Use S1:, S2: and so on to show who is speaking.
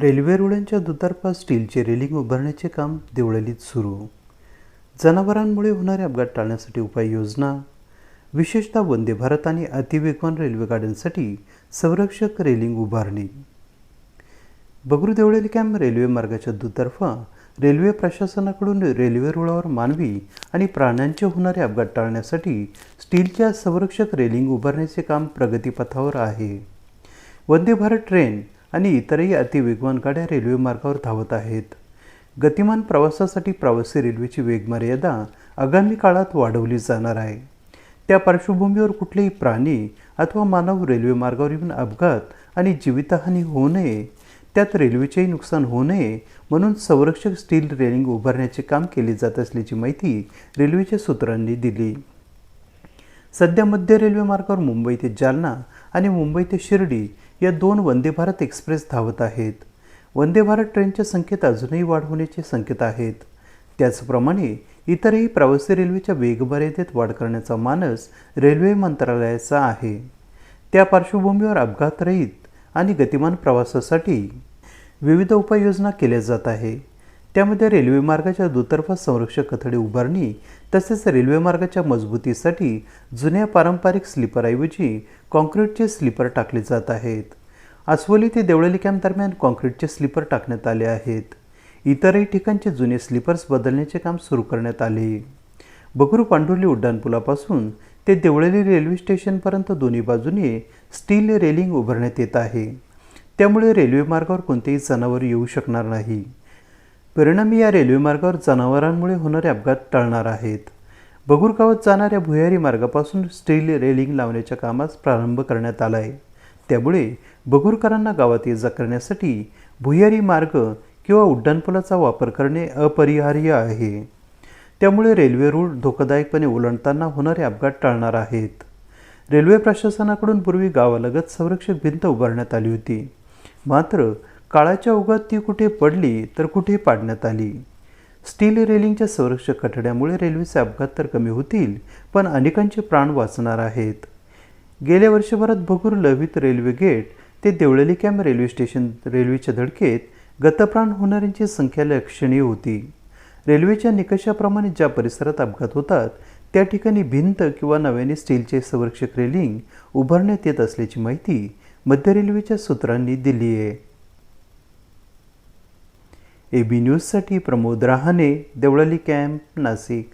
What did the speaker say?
S1: Railway रुळांच्या दुतर्फा स्टीलचे railing उभारण्याचे काम देवळलीत सुरू. जनावरांमुळे होणारे अपघात टाळण्यासाठी उपाययोजना विशेषतः वंदे भारत आणि अतिवेगवान रेल्वे गाड्यांसाठी संरक्षक रेलिंग उभारणी. बगरू देवळेली कॅम्प रेल्वे मार्गाच्या दुतर्फा रेल्वे प्रशासनाकडून रेल्वे रुळावर मानवी आणि प्राण्यांचे होणारे अपघात टाळण्यासाठी स्टीलच्या संरक्षक रेलिंग उभारण्याचे काम प्रगतीपथावर आहे. वंदे भारत ट्रेन आणि इतरही अतिवेगवान गाड्या रेल्वे मार्गावर धावत आहेत. गतिमान प्रवासासाठी प्रवासी रेल्वेची वेगमर्यादा आगामी काळात वाढवली जाणार आहे. त्या पार्श्वभूमीवर कुठलेही प्राणी अथवा मानव रेल्वे मार्गावर येऊन अपघात आणि जीवितहानी होऊ नये त्यात रेल्वेचेही नुकसान होऊ नये म्हणून संरक्षक स्टील रेलिंग उभारण्याचे काम केले जात असल्याची माहिती रेल्वेच्या सूत्रांनी दिली. सध्या मध्य रेल्वे मार्गावर मुंबई ते जालना आणि मुंबई ते शिर्डी या दोन वंदे भारत एक्सप्रेस धावत आहेत. वंदे भारत ट्रेनच्या संख्येत अजूनही वाढ होण्याचे संकेत आहेत. त्याचप्रमाणे इतरही प्रवासी रेल्वेच्या वेगमर्यादेत वाढ करण्याचा मानस रेल्वे मंत्रालयाचा आहे. त्या पार्श्वभूमीवर अपघातरहित आणि गतिमान प्रवासासाठी विविध उपाययोजना केल्या जात आहे त्यामध्ये रेल्वे मार्गाच्या दुतर्फा संरक्षक कथडे उभारणी तसेच रेल्वे मार्गाच्या मजबूतीसाठी जुन्या पारंपरिक स्लीपरऐवजी कॉन्क्रीटचे स्लीपर टाकले जात आहेत. अस्वली ते देवळली कॅम्प दरम्यान कॉन्क्रीटचे स्लीपर टाकण्यात आले आहेत. इतरही ठिकाणचे जुने स्लीपर्स बदलण्याचे काम सुरू करण्यात आले. बगरू पांडुर्ली उड्डाणपुलापासून ते देवळली रेल्वे स्टेशनपर्यंत दोन्ही बाजूने स्टील रेलिंग उभारण्यात येत आहे. त्यामुळे रेल्वे मार्गावर कोणतेही जनावर येऊ शकणार नाही. परिणामी या रेल्वे मार्गावर जनावरांमुळे होणारे अपघात टळणार आहेत. बगुरगावात जाणाऱ्या भुयारी मार्गापासून स्टील रेलिंग लावण्याच्या कामास प्रारंभ करण्यात आला आहे त्यामुळे बगुरकरांना गावात ये जा करण्यासाठी भुयारी मार्ग किंवा उड्डाणपुलाचा वापर करणे अपरिहार्य आहे. त्यामुळे रेल्वे रूळ धोकादायकपणे ओलांडताना होणारे अपघात टाळणार आहेत. रेल्वे प्रशासनाकडून पूर्वी गावालगत संरक्षक भिंत उभारण्यात आली होती. मात्र काळाच्या ओघात ती कुठे पडली तर कुठे पाडण्यात आली? स्टील रेलिंगच्या संरक्षक कठड्यामुळे रेल्वेचे अपघात तर कमी होतील पण अनेकांचे प्राण वाचणार आहेत. गेल्या वर्षभरात भगूर लवित रेल्वे गेट ते देवळली कॅम्प रेल्वे स्टेशन रेल्वेच्या धडकेत गतप्राण होणाऱ्यांची संख्या लक्षणीय होती. रेल्वेच्या निकषाप्रमाणे ज्या परिसरात अपघात होतात त्या ठिकाणी भिंत किंवा नव्याने स्टीलचे संरक्षक रेलिंग उभारण्यात येत असल्याची माहिती मध्य रेल्वेच्या सूत्रांनी दिली आहे. ए बी न्यूजसाठी प्रमोद रहाणे देवळाली कॅम्प नाशिक.